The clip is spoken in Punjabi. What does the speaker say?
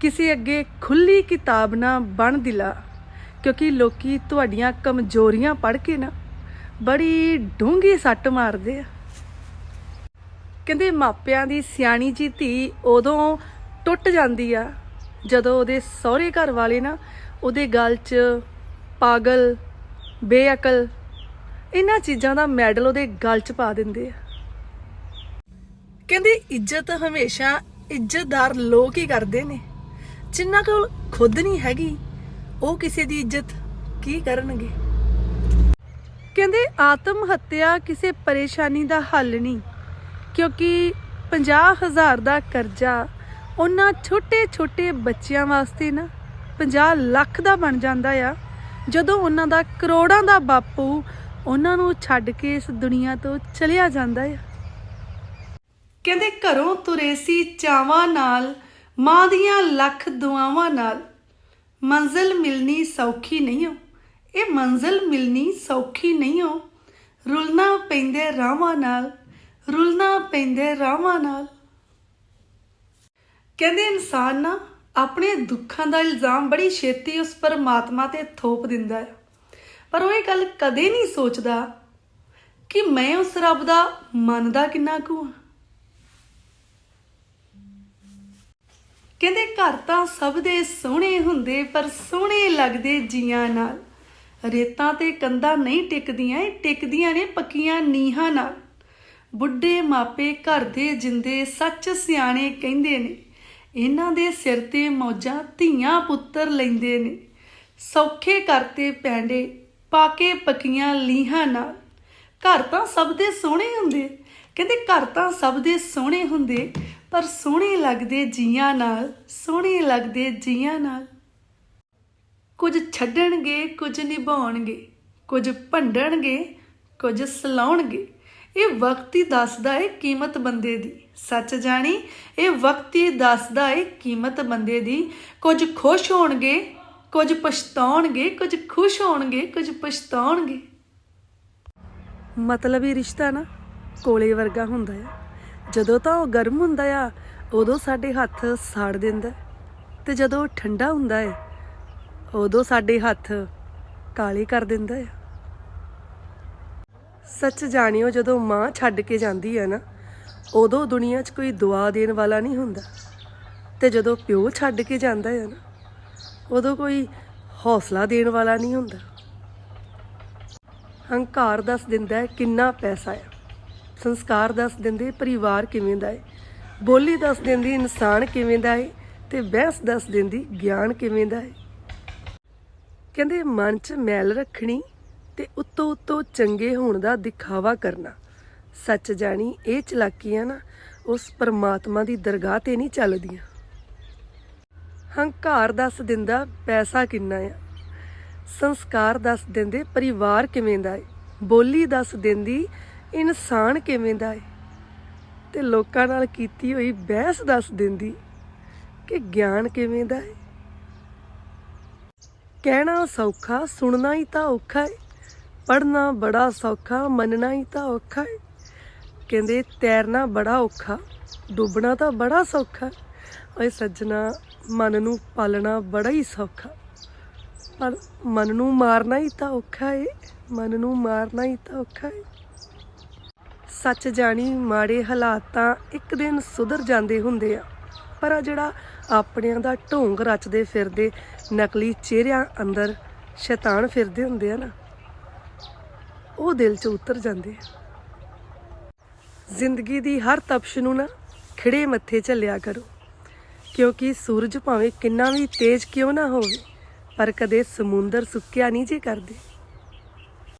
ਕਿਸੇ ਅੱਗੇ ਖੁੱਲੀ ਕਿਤਾਬ ਨਾ ਬਣ ਦਿਲਾ, ਕਿਉਂਕਿ ਲੋਕੀ ਤੁਹਾਡੀਆਂ ਕਮਜ਼ੋਰੀਆਂ ਪੜ੍ਹ ਕੇ ਨਾ ਬੜੀ ਡੂੰਘੀ ਸੱਟ ਮਾਰਦੇ ਆ। ਕਹਿੰਦੇ ਮਾਪਿਆਂ ਦੀ ਸਿਆਣੀ ਜੀ ਧੀ ਉਦੋਂ ਟੁੱਟ ਜਾਂਦੀ ਆ, ਜਦੋਂ ਉਹਦੇ ਸਹੁਰੇ ਘਰ ਵਾਲੇ ਨਾ ਉਹਦੇ ਗੱਲ 'ਚ ਪਾਗਲ, ਬੇਅਕਲ, ਇਹਨਾਂ ਚੀਜ਼ਾਂ ਦਾ ਮੈਡਲ ਉਹਦੇ ਗਲ 'ਚ ਪਾ ਦਿੰਦੇ ਆ। ਕਹਿੰਦੇ ਇੱਜ਼ਤ ਹਮੇਸ਼ਾ ਇੱਜ਼ਤਦਾਰ ਲੋਕ ਹੀ ਕਰਦੇ ਨੇ। ਜਿਨ੍ਹਾਂ ਕੋਲ ਖੁਦ ਨਹੀਂ ਹੈਗੀ, ਉਹ ਕਿਸੇ ਦੀ ਇੱਜ਼ਤ ਕੀ ਕਰਨਗੇ? ਕਹਿੰਦੇ, ਆਤਮ ਹੱਤਿਆ ਕਿਸੇ ਪਰੇਸ਼ਾਨੀ ਦਾ ਹੱਲ ਨਹੀਂ, ਕਿਉਂਕਿ 50000 ਦਾ ਕਰਜ਼ਾ ਉਹਨਾਂ ਛੋਟੇ-ਛੋਟੇ ਬੱਚਿਆਂ ਵਾਸਤੇ ਨਾ 50 ਲੱਖ ਦਾ ਬਣ ਜਾਂਦਾ ਆ, ਜਦੋਂ ਉਹਨਾਂ ਦਾ ਕਰੋੜਾਂ ਦਾ ਬਾਪੂ ਉਹਨਾਂ ਨੂੰ ਛੱਡ ਕੇ ਇਸ ਦੁਨੀਆ ਤੋਂ ਚਲਿਆ ਜਾਂਦਾ ਆ। ਕਹਿੰਦੇ, ਘਰੋਂ ਤੁਰੇ ਸੀ ਚਾਵਾਂ ਨਾਲ ਮਾਂ ਦੀਆਂ ਲੱਖ ਦੁਆਵਾਂ ਨਾਲ ਮੰਜ਼ਿਲ ਮਿਲਣੀ ਸੌਖੀ ਨਹੀਂ ਹੋ ਇਹ ਮੰਜ਼ਿਲ ਮਿਲਣੀ ਸੌਖੀ ਨਹੀਂ ਹੋ ਰੁਲਣਾ ਪੈਂਦੇ ਰਾਵਾਂ ਨਾਲ, ਰੁਲਣਾ ਪੈਂਦੇ ਰਾਵਾਂ ਨਾਲ। ਕਹਿੰਦੇ ਇਨਸਾਨ ਨਾ ਆਪਣੇ ਦੁੱਖਾਂ ਦਾ ਇਲਜ਼ਾਮ ਬੜੀ ਛੇਤੀ ਉਸ ਪਰਮਾਤਮਾ ਤੇ ਥੋਪ ਦਿੰਦਾ ਹੈ। ਪਰ ਉਹ ਇਹ ਗੱਲ ਕਦੇ ਨਹੀਂ ਸੋਚਦਾ ਕਿ ਮੈਂ ਉਸ ਰੱਬ ਦਾ ਮੰਨਦਾ ਕਿੰਨਾ ਕੁ ਹਾਂ। ਕਹਿੰਦੇ ਘਰ ਤਾਂ ਸਭ ਦੇ ਸੋਹਣੇ ਹੁੰਦੇ, ਪਰ ਸੋਹਣੇ ਲੱਗਦੇ ਜੀਆਂ ਨਾਲ। ਰੇਤਾਂ ਤੇ ਕੰਧਾਂ ਨਹੀਂ ਟਿਕਦੀਆਂ, ਇਹ ਟਿਕਦੀਆਂ ਨੇ ਪੱਕੀਆਂ ਨੀਹਾਂ ਨਾਲ। ਬੁੱਢੇ ਮਾਪੇ ਘਰ ਦੇ ਜਿੰਦੇ ਸੱਚ ਸਿਆਣੇ ਕਹਿੰਦੇ ਨੇ, ਇਹਨਾਂ ਦੇ ਸਿਰ ਤੇ ਮੌਜਾਂ ਧੀਆਂ ਪੁੱਤਰ ਲੈਂਦੇ ਨੇ। ਸੌਖੇ ਕਰਤੇ ਪੈਂਡੇ ਪਾਕੇ ਪੱਕੀਆਂ ਲੀਹਾਂ ਨਾਲ। ਘਰ ਤਾਂ ਸਭ ਦੇ ਸੋਹਣੇ ਹੁੰਦੇ, ਕਹਿੰਦੇ ਘਰ ਤਾਂ ਸਭ ਦੇ ਸੋਹਣੇ ਹੁੰਦੇ ਪਰ ਸੋਹਣੇ ਲੱਗਦੇ ਜੀਆਂ ਨਾਲ, ਸੋਹਣੇ ਲੱਗਦੇ ਜੀਆਂ ਨਾਲ। ਕੁਝ ਛੱਡਣਗੇ, ਕੁਝ ਨਿਭਾਉਣਗੇ, ਕੁਝ ਭੰਡਣਗੇ, ਕੁਝ ਸਲਾਉਣਗੇ। ਇਹ ਵਕਤ ਹੀ ਦੱਸਦਾ ਏ ਕੀਮਤ ਬੰਦੇ ਦੀ। ਸੱਚ ਜਾਣੀ, ਇਹ ਵਕਤ ਹੀ ਦੱਸਦਾ ਏ ਕੀਮਤ ਬੰਦੇ ਦੀ। ਕੁਝ ਖੁਸ਼ ਹੋਣਗੇ, ਕੁਝ ਪਛਤਾਉਣਗੇ, ਕੁਝ ਖੁਸ਼ ਹੋਣਗੇ, ਕੁਝ ਪਛਤਾਉਣਗੇ। ਮਤਲਬ ਮਤਲਬੀ ਰਿਸ਼ਤਾ ਨਾ ਕੋਲੇ ਵਰਗਾ ਹੁੰਦਾ ਆ। ਜਦੋਂ ਤਾਂ ਉਹ ਗਰਮ ਹੁੰਦਾ ਆ, ਉਦੋਂ ਸਾਡੇ ਹੱਥ ਸਾੜ ਦਿੰਦਾ ਤੇ ਜਦੋਂ ਉਹ ਠੰਡਾ ਹੁੰਦਾ ਹੈ, ਉਦੋਂ ਸਾਡੇ ਹੱਥ ਕਾਲੇ ਕਰ ਦਿੰਦਾ ਆ ਸੱਚ ਜਾਣਿਓ, ਜਦੋਂ ਮਾਂ ਛੱਡ ਕੇ ਜਾਂਦੀ ਹੈ ਨਾ, ਉਦੋਂ ਦੁਨੀਆ 'ਚ ਕੋਈ ਦੁਆ ਦੇਣ ਵਾਲਾ ਨਹੀਂ ਹੁੰਦਾ। ਤੇ ਜਦੋਂ ਪਿਓ ਛੱਡ ਕੇ ਜਾਂਦਾ ਹੈ ਨਾ, ਉਦੋਂ ਕੋਈ ਹੌਸਲਾ ਦੇਣ ਵਾਲਾ ਨਹੀਂ ਹੁੰਦਾ। ਹੰਕਾਰ ਦੱਸ ਦਿੰਦਾ ਕਿੰਨਾ ਪੈਸਾ ਹੈ। ਸੰਸਕਾਰ ਦੱਸ ਦਿੰਦੇ, ਪਰਿਵਾਰ ਕਿਵੇਂ ਦਾ ਹੈ ਬੋਲੀ ਦੱਸ ਦਿੰਦੀ, ਇਨਸਾਨ ਕਿਵੇਂ ਦਾ ਹੈ ਤੇ ਬਹਿਸ ਦੱਸ ਦਿੰਦੀ, ਗਿਆਨ ਕਿਵੇਂ ਦਾ ਹੈ ਕਹਿੰਦੇ, ਮਨ 'ਚ ਮੈਲ ਰੱਖਣੀ ਤੇ ਉੱਤੋਂ ਉੱਤੋਂ ਚੰਗੇ ਹੋਣ ਦਾ ਦਿਖਾਵਾ ਕਰਨਾ। ਸੱਚ ਜਾਣੀ, ਇਹ ਚਲਾਕੀਆਂ ਨਾ, ਉਸ ਪਰਮਾਤਮਾ ਦੀ ਦਰਗਾਹ ਤੇ ਨਹੀਂ ਚੱਲਦੀਆਂ। ਹੰਕਾਰ ਦੱਸ ਦਿੰਦਾ, ਪੈਸਾ ਕਿੰਨਾ ਆ? ਸੰਸਕਾਰ ਦੱਸ ਦਿੰਦੇ, ਪਰਿਵਾਰ ਕਿਵੇਂ ਦਾ ਹੈ ਬੋਲੀ ਦੱਸ ਦਿੰਦੀ ਇਨਸਾਨ ਕਿਵੇਂ ਦਾ ਹੈ ਤੇ ਲੋਕਾਂ ਨਾਲ ਕੀਤੀ ਹੋਈ ਬਹਿਸ ਦੱਸ ਦਿੰਦੀ ਕਿ ਗਿਆਨ ਕਿਵੇਂ ਦਾ ਹੈ ਕਹਿਣਾ ਸੌਖਾ, ਸੁਣਨਾ ਹੀ ਤਾਂ ਔਖਾ ਹੈ ਪੜਨਾ ਬੜਾ ਸੌਖਾ, ਮੰਨਣਾ ਹੀ ਤਾਂ ਔਖਾ ਹੈ ਕਹਿੰਦੇ ਤੈਰਨਾ ਬੜਾ ਔਖਾ, ਡੁੱਬਣਾ ਤਾਂ ਬੜਾ ਸੌਖਾ। ਓਏ ਸੱਜਣਾ, ਮਨ ਨੂੰ ਪਾਲਣਾ ਬੜਾ ਹੀ ਸੌਖਾ। ਪਰ ਮਨ ਨੂੰ ਮਾਰਨਾ ਹੀ ਤਾਂ ਔਖਾ ਏ, ਮਨ ਨੂੰ ਮਾਰਨਾ ਹੀ ਤਾਂ ਔਖਾ ਏ। ਸੱਚ ਜਾਣੀ ਮਾੜੇ ਹਾਲਾਤ ਤਾਂ ਇੱਕ ਦਿਨ ਸੁਧਰ ਜਾਂਦੇ ਹੁੰਦੇ ਆ। ਪਰ ਆ ਜਿਹੜਾ ਆਪਣਿਆਂ ਦਾ ਢੋਂਗ ਰਚਦੇ ਫਿਰਦੇ, ਨਕਲੀ ਚਿਹਰਿਆਂ ਅੰਦਰ ਸ਼ੈਤਾਨ ਫਿਰਦੇ ਹੁੰਦੇ ਆ ਨਾ, ਉਹ ਦਿਲ 'ਚ ਉਤਰ ਜਾਂਦੇ ਆ। ਜ਼ਿੰਦਗੀ ਦੀ ਹਰ ਤਪਸ਼ ਨੂੰ ਨਾ ਖਿੜੇ ਮੱਥੇ ਝੱਲਿਆ ਕਰੋ, ਕਿਉਂਕਿ ਸੂਰਜ ਭਾਵੇਂ ਕਿੰਨਾ ਵੀ ਤੇਜ਼ ਕਿਉਂ ਨਾ ਹੋਵੇ, ਪਰ ਕਦੇ ਸਮੁੰਦਰ ਸੁੱਕਿਆ ਨਹੀਂ ਜੇ ਕਰਦੇ।